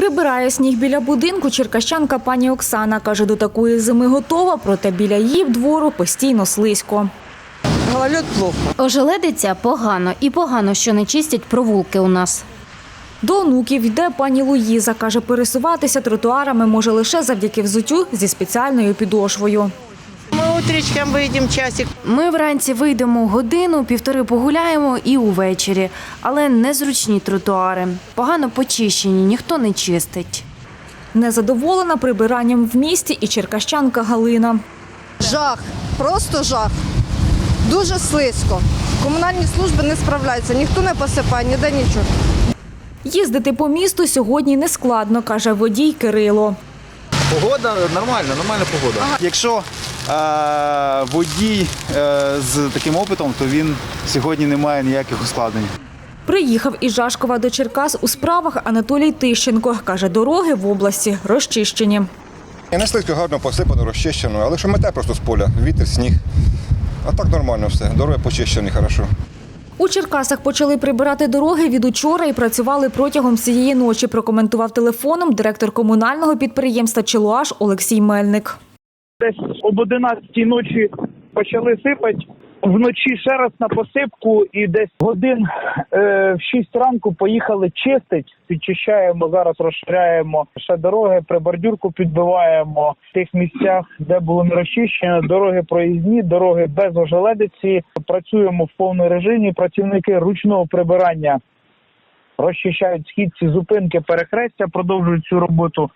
Прибирає сніг біля будинку черкащанка пані Оксана. Каже, до такої зими готова, проте біля її двору постійно слизько. Гололед плохо. Ожеледиться погано і погано, що не чистять провулки у нас. До онуків йде пані Луїза. Каже, пересуватися тротуарами може лише завдяки взуттю зі спеціальною підошвою. Мы утречком выйдем часик. Ми вранці вийдемо годину, півтори погуляємо і увечері, але незручні тротуари. Погано почищені, ніхто не чистить. Незадоволена прибиранням в місті і черкащанка Галина. Жах, просто жах. Дуже слизько. Комунальні служби не справляються, ніхто не посипає, ніде нічого. Їздити по місту сьогодні не складно, каже водій Кирило. Погода нормальна, нормальна погода. Якщо водій е, з таким опитом, то він сьогодні не має ніяких ускладнень. Приїхав із Жашкова до Черкас у справах Анатолій Тищенко. Каже, дороги в області розчищені. І не слизько гарно посипано, розчищено, але що мете просто з поля, вітер, сніг. А так нормально все. Дороги почищені, хорошо. У Черкасах почали прибирати дороги від учора і працювали протягом цієї ночі. Прокоментував телефоном директор комунального підприємства Челуаш Олексій Мельник. Десь об 11 ночі почали сипати. Вночі ще раз на посипку і десь годин е, в 6 ранку поїхали чистить. Підчищаємо зараз, розширяємо ще дороги, прибордюрку підбиваємо в тих місцях, де було не розчищено. Дороги проїзні, дороги без ожеледиці. Працюємо в повному режимі. Працівники ручного прибирання розчищають східці, зупинки, перехрестя, продовжують цю роботу.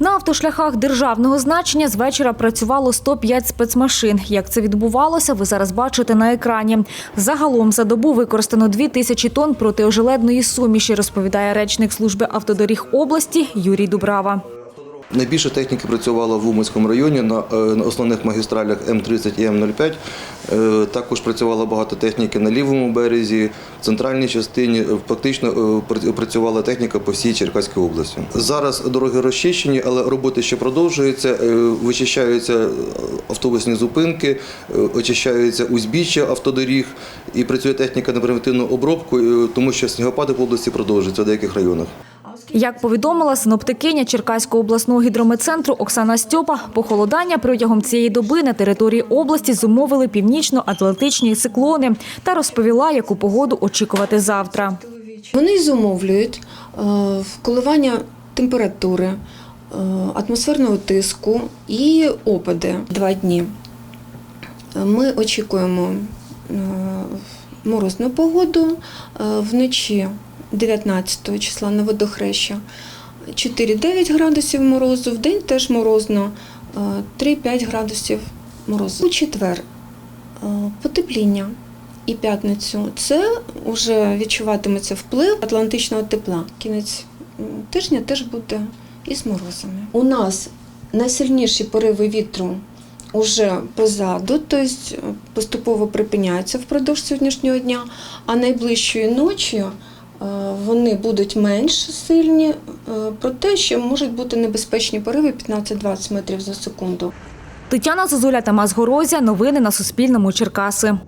На автошляхах державного значення з вечора працювало 105 спецмашин. Як це відбувалося, ви зараз бачите на екрані. Загалом за добу використано 2 тисячі тонн протиожеледної суміші, розповідає речник служби автодоріг області Юрій Дубрава. Найбільше техніки працювало в Уманському районі на, е, основних магістралях М30 і М05. Е, Також працювало багато техніки на лівому березі, в центральній частині. Е, Фактично працювала техніка по всій Черкаській області. Зараз дороги розчищені, але роботи ще продовжуються. Вичищаються автобусні зупинки, очищаються узбіччя автодоріг і працює техніка на превентивну обробку, тому що снігопади в області продовжуються в деяких районах. Як повідомила синоптикиня Черкаського обласного гідрометцентру Оксана Стьопа, похолодання протягом цієї доби на території області зумовили північно-атлантичні циклони та розповіла, яку погоду очікувати завтра. Вони зумовлюють е, коливання температури, е, атмосферного тиску і опади два дні. Е, Ми очікуємо е, морозну погоду е, вночі 19 числа на водохреща 4-9 градусів морозу, в день теж морозно е, 3-5 градусів морозу. У четвер е, потепління і п'ятницю це вже відчуватиметься вплив атлантичного тепла. Кінець тижня теж буде із морозами. У нас найсильніші пориви вітру вже позаду, тобто поступово припиняються впродовж сьогоднішнього дня, а найближчою ночі е, вони будуть менш сильні, про проте ще можуть бути небезпечні пориви 15-20 метрів за секунду. Тетяна Зозуля, Тамас Горозя. Новини на Суспільному. Черкаси.